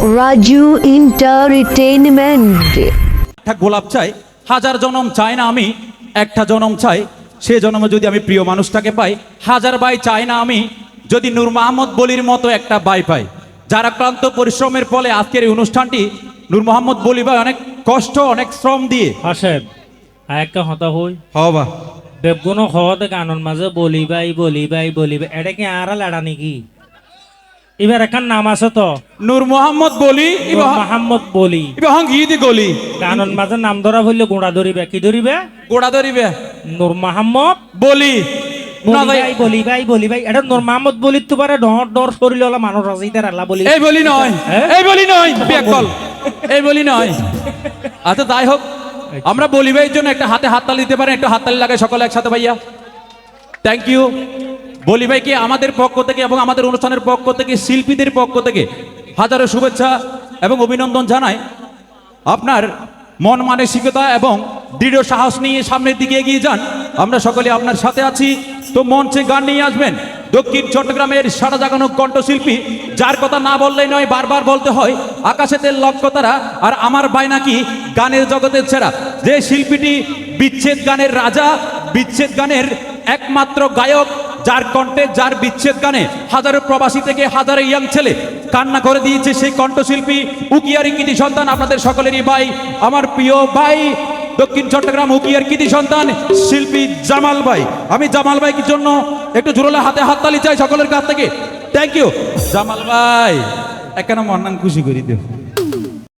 Raju entertainment একটা গোলাপ চাই হাজার জনম চাই না আমি একটা জনম চাই সে জনমে যদি আমি প্রিয় মানুষটাকে পাই হাজার বাই চাই না আমি যদি নূর মাহমদ বলির মতো একটা বাই পাই। যারা ক্লান্ত পরিশ্রমের ফলে আজকের এই অনুষ্ঠানটি নূর মোহাম্মদ বলি ভাই অনেক কষ্ট অনেক শ্রম দিয়ে। হাসেব আরেকটা হতা হই। হবা দেবগুণ হওয়াতে গানের মাঝে বলি বাই বলি বাই বলি বাই এটা কি আর লাড়া নাকি? এবার এখন নাম আছে তো? নূর মোহাম্মদ বলি নূর মাহমদ বলি। গিয়ে গলি। গানের মাঝে নাম ধরা হইলে গোড়া ধরিবে কি ধরিবে? গোড়া ধরিবে। নূর মাহমদ বলি। ভাই, বলি বলি এটা নূর বলি তো পারে ডর ডর শরীর হলা মানুষ আছে ইতার আল্লাহ বলি। এই বলি নয়? এই বলি নয় বেকল এই বলি নয়। আচ্ছা তাই হোক। আমরা বলি ভাইয়ের জন্য একটা হাতে হাততালি দিতে পারেন একটু হাততালি লাগে সকলে একসাথে ভাইয়া। থ্যাংক ইউ বলি ভাইকে আমাদের পক্ষ থেকে এবং আমাদের অনুষ্ঠানের পক্ষ থেকে, শিল্পীদের পক্ষ থেকে হাজারো শুভেচ্ছা এবং অভিনন্দন জানাই। আপনার মন মানসিকতা এবং দৃঢ় সাহস নিয়ে সামনের দিকে এগিয়ে যান। আমরা সকলে আপনার সাথে আছি। তো মঞ্চে গান নিয়ে আসবেন দক্ষিণ চট্টগ্রামের সারা জাগানো কণ্ঠশিল্পী, যার কথা না বললেই নয়, বারবার বলতে হয় আকাশেতের লক্ষ্যতারা আর আমার বাই নাকি গানের জগতের ছেড়া। যে শিল্পীটি বিচ্ছেদ গানের রাজা, বিচ্ছেদ গানের একমাত্র গায়ক যার কণ্ঠে, যার বিচ্ছেদ গানে হাজারো প্রবাসী থেকে হাজারো ইয়াং ছেলে কান্না করে দিয়েছে সেই কণ্ঠশিল্পী উকিয়ারি কৃতি সন্তান আপনাদের সকলেরই ভাই, আমার প্রিয় ভাই, দক্ষিণ চট্টগ্রাম উকিয়ার কৃতি সন্তান, শিল্পী জামাল ভাই। আমি জামাল ভাইকে জন্য একটু জোরালো হাতে হাততালি চাই সকলের কাছ থেকে। থ্যাংক ইউ জামাল ভাই এখানে মন খুশি করি দিও।